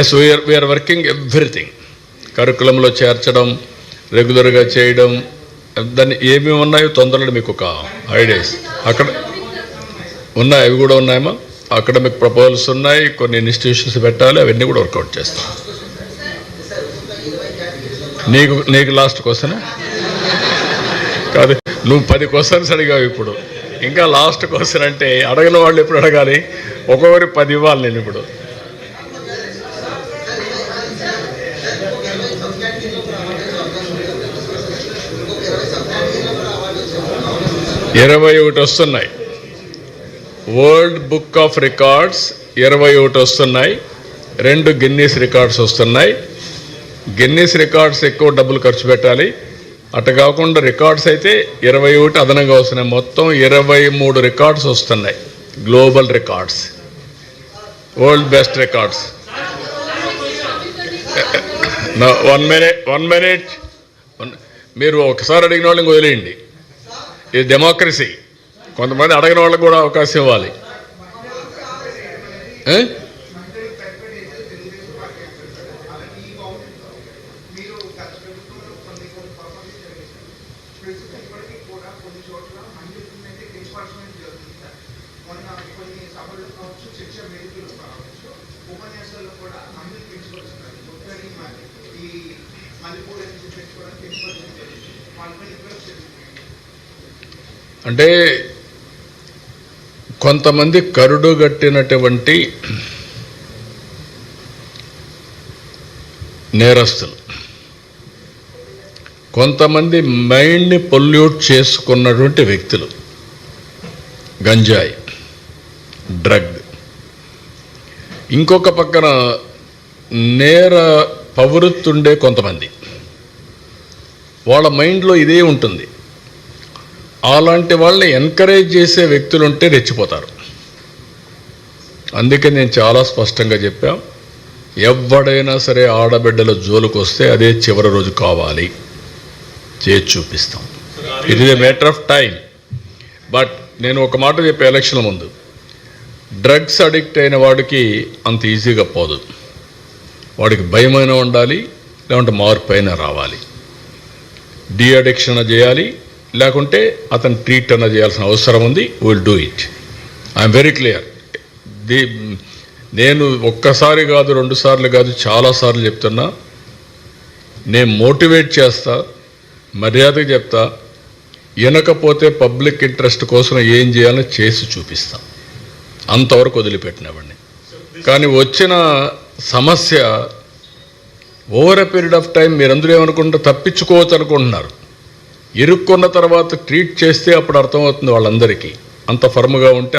Yes we are we are working everything కరికులంలో చేర్చడం రెగ్యులర్గా చేయడం దాన్ని ఏమేమి ఉన్నాయో తొందరలో మీకు ఒక ఐడియాస్ అక్కడ ఉన్నాయి అవి కూడా ఉన్నాయమ్మా. అకాడమిక్ ప్రపోజల్స్ ఉన్నాయి కొన్ని ఇన్స్టిట్యూషన్స్ పెట్టాలి అవన్నీ కూడా వర్కౌట్ చేస్తాం. నీకు నీకు లాస్ట్ క్వశ్చన్ కాదు నువ్వు పది క్వశ్చన్స్ అడిగావు ఇప్పుడు. ఇంకా లాస్ట్ క్వశ్చన్ అంటే అడగని వాళ్ళు ఎప్పుడు అడగాలి? ఒక్కొక్కరి పది ఇవ్వాలి నేను ఇప్పుడు. ఇరవై ఒకటి వస్తున్నాయి. వరల్డ్ బుక్ ఆఫ్ రికార్డ్స్ ఇరవై ఒకటి వస్తున్నాయి. రెండు గిన్నీస్ రికార్డ్స్ వస్తున్నాయి. గిన్నీస్ రికార్డ్స్ ఎక్కువ డబ్బులు ఖర్చు పెట్టాలి. అటు కాకుండా రికార్డ్స్ అయితే ఇరవై ఒకటి అదనంగా వస్తున్నాయి. మొత్తం ఇరవై మూడు రికార్డ్స్ వస్తున్నాయి. Global records world best records one minute one minute మీరు ఒకసారి అడిగిన వాళ్ళని వదిలేయండి. ఇది డెమోక్రసీ కొంతమంది అడగిన వాళ్ళకి కూడా అవకాశం ఇవ్వాలి. ఏ? మొన్న అంటే కొంతమంది కరుడుగట్టినటువంటి నేరస్తులు. కొంతమంది మైండ్ని పొల్యూట్ చేసుకున్నటువంటి వ్యక్తులు. గంజాయి డ్రగ్. ఇంకొక పక్కన నేర పవృత్తుండే కొంతమంది. వాళ్ళ మైండ్లో ఇదే ఉంటుంది. అలాంటి వాళ్ళని ఎంకరేజ్ చేసే వ్యక్తులు ఉంటే రెచ్చిపోతారు. అందుకే నేను చాలా స్పష్టంగా చెప్పాం ఎవడైనా సరే ఆడబిడ్డల జోలుకు వస్తే అదే చివరి రోజు కావాలి. చేసి చూపిస్తాం. It is a matter of time but నేను ఒక మాట చెప్పే ఎలక్షన్ల ముందు డ్రగ్స్ అడిక్ట్ అయిన వాడికి అంత ఈజీగా పోదు. వాడికి భయమైన ఉండాలి లేకుంటే మార్పు అయినా రావాలి. డీ అడిక్షన్ చేయాలి లేకుంటే అతను ట్రీట్ అన్న చేయాల్సిన అవసరం ఉంది will do it I'm very clear the నేను ఒక్కసారి కాదు రెండు సార్లు కాదు చాలాసార్లు చెప్తున్నా. నేను మోటివేట్ చేస్తా మర్యాద చెప్తా. వినకపోతే పబ్లిక్ ఇంట్రెస్ట్ కోసం ఏం చేయాలో చేసి చూపిస్తా. అంతవరకు వదిలిపెట్టినవాడిని కానీ వచ్చిన సమస్య over a period of time మీరందరూ ఏమనుకుంటారు? తప్పించుకోవచ్చు అనుకుంటున్నారు ఇరుక్కున్న తర్వాత ట్రీట్ చేస్తే అప్పుడు అర్థమవుతుంది వాళ్ళందరికీ. అంత ఫర్మ్గా ఉంటే